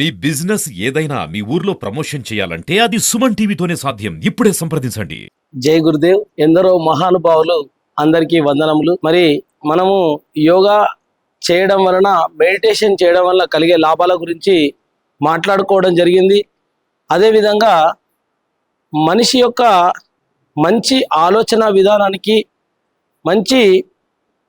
మీ business ఏదైనా మీ ఊర్లో promotion చేయాలంటే అది సుమన్ టీవీతోనే సాధ్యం. ఇప్పుడే సంప్రదించండి. జై గురుదేవ్. ఎందరో మహానుభావులు అందరికీ వందనములు. మరి మనము యోగా చేయడం వలన మెడిటేషన్ చేయడం వల్ల కలిగే లాభాల గురించి మాట్లాడుకోవడం జరిగింది. అదేవిధంగా మనిషి యొక్క మంచి ఆలోచన విధానానికి మంచి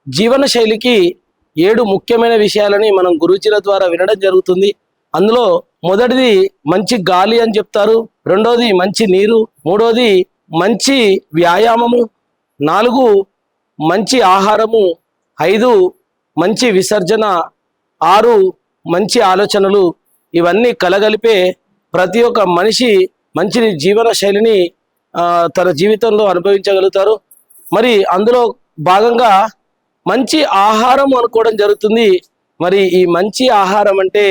జీవన శైలికి ఏడు ముఖ్యమైన విషయాలని మనం గురుజీల ద్వారా వినడం జరుగుతుంది. అందులో మొదటిది మంచి గాలి అని చెప్తారు రెండోది మంచి నీరు మూడోది మంచి వ్యాయామము నాలుగు మంచి ఆహారము ఐదు మంచి విసర్జన ఆరు మంచి ఆలోచనలు. ఇవన్నీ కలగలిపే ప్రతి ఒక్క మనిషి మంచి జీవన శైలిని తన జీవితంలో అనుభవించగలుగుతారు. మరి అందులో భాగంగా మంచి ఆహారం అనుకోవడం జరుగుతుంది. మరి ఈ మంచి ఆహారం అంటే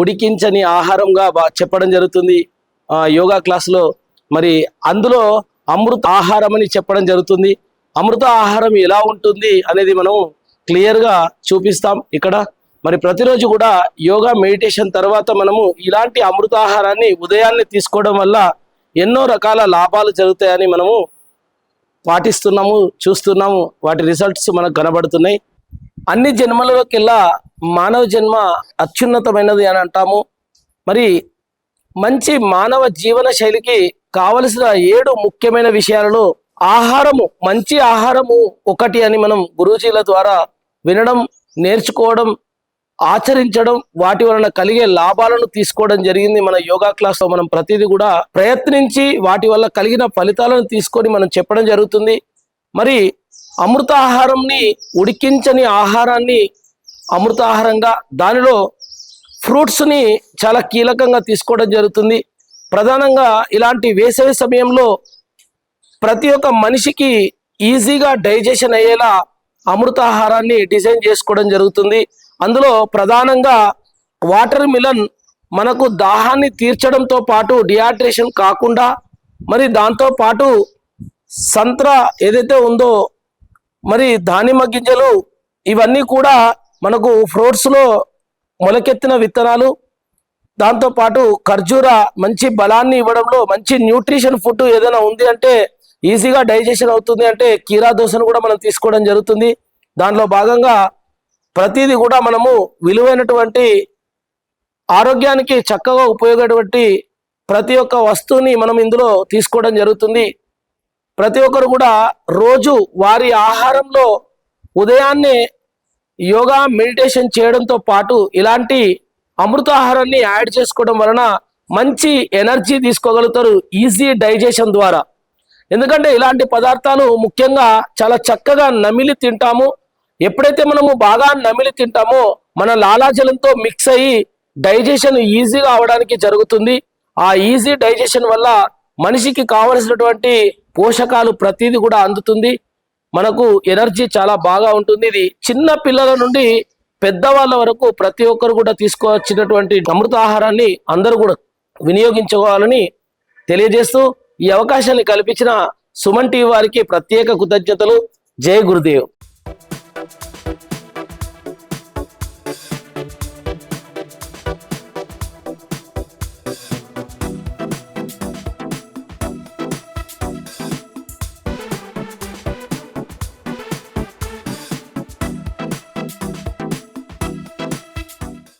ఉడికించని ఆహారంగా చెప్పడం జరుగుతుంది. యోగా క్లాస్లో మరి అందులో అమృత ఆహారం అని చెప్పడం జరుగుతుంది. అమృత ఆహారం ఎలా ఉంటుంది అనేది మనం క్లియర్గా చూపిస్తాం ఇక్కడ. మరి ప్రతిరోజు కూడా యోగా మెడిటేషన్ తర్వాత మనము ఇలాంటి అమృతాహారాన్ని ఉదయాన్నే తీసుకోవడం వల్ల ఎన్నో రకాల లాభాలు జరుగుతాయని మనము పాటిస్తున్నాము చూస్తున్నాము. వాటి రిజల్ట్స్ మనకు కనబడుతున్నాయి. అన్ని జన్మలలోకెల్లా మానవ జన్మ అత్యున్నతమైనది అని అంటాము. మరి మంచి మానవ జీవన శైలికి కావలసిన ఏడు ముఖ్యమైన విషయాలలో ఆహారము మంచి ఆహారము ఒకటి అని మనం గురూజీల ద్వారా వినడం నేర్చుకోవడం ఆచరించడం వాటి వలన కలిగే లాభాలను తీసుకోవడం జరిగింది మన యోగా క్లాస్లో. మనం ప్రతిదీ కూడా ప్రయత్నించి వాటి వల్ల కలిగిన ఫలితాలను తీసుకొని మనం చెప్పడం జరుగుతుంది. మరి అమృత ఆహారంని ఉడికించని ఆహారాన్ని అమృత ఆహారంగా దానిలో ఫ్రూట్స్ని చాలా కీలకంగా తీసుకోవడం జరుగుతుంది. ప్రధానంగా ఇలాంటి వేసవి సమయంలో ప్రతి ఒక్క మనిషికి ఈజీగా డైజెషన్ అయ్యేలా అమృతాహారాన్ని డిజైన్ చేసుకోవడం జరుగుతుంది. అందులో ప్రధానంగా వాటర్ మిలన్ మనకు దాహాన్ని తీర్చడంతో పాటు డిహైడ్రేషన్ కాకుండా మరి దాంతో పాటు సంత్ర ఏదైతే ఉందో మరి దానిమ్మ గింజలు ఇవన్నీ కూడా మనకు ఫ్రూట్స్లో మొలకెత్తిన విత్తనాలు. దాంతో పాటు ఖర్జూర మంచి బలాన్ని ఇవ్వడంలో మంచి న్యూట్రిషన్ ఫుడ్ ఏదైనా ఉంది అంటే ఈజీగా డైజెషన్ అవుతుంది అంటే కీరా దోశను కూడా మనం తీసుకోవడం జరుగుతుంది. దానిలో భాగంగా ప్రతిదీ కూడా మనము విలువైనటువంటి ఆరోగ్యానికి చక్కగా ఉపయోగపడేటువంటి ప్రతి ఒక్క వస్తువుని మనం ఇందులో తీసుకోవడం జరుగుతుంది. ప్రతి ఒక్కరు కూడా రోజు వారి ఆహారంలో ఉదయాన్నే యోగా మెడిటేషన్ చేయడంతో పాటు ఇలాంటి అమృతాహారాన్ని యాడ్ చేసుకోవడం వలన మంచి ఎనర్జీ తీసుకోగలుగుతారు ఈజీ డైజెషన్ ద్వారా. ఎందుకంటే ఇలాంటి పదార్థాలు ముఖ్యంగా చాలా చక్కగా నమిలి తింటాము. ఎప్పుడైతే మనము బాగా నమిలి తింటామో మన లాలాజలంతో మిక్స్ అయ్యి డైజెషన్ ఈజీగా అవడానికి జరుగుతుంది. ఆ ఈజీ డైజెషన్ వల్ల మనిషికి కావలసినటువంటి పోషకాలు ప్రతిదీ కూడా అందుతుంది. మనకు ఎనర్జీ చాలా బాగా ఉంటుంది. ఇది చిన్న పిల్లల నుండి పెద్దవాళ్ళ వరకు ప్రతి ఒక్కరు కూడా తీసుకువచ్చినటువంటి అమృత ఆహారాన్ని అందరూ కూడా వినియోగించుకోవాలని తెలియజేస్తూ ఈ అవకాశాన్ని కల్పించిన సుమన్ టీవీ వారికి ప్రత్యేక కృతజ్ఞతలు. జై గురుదేవ్.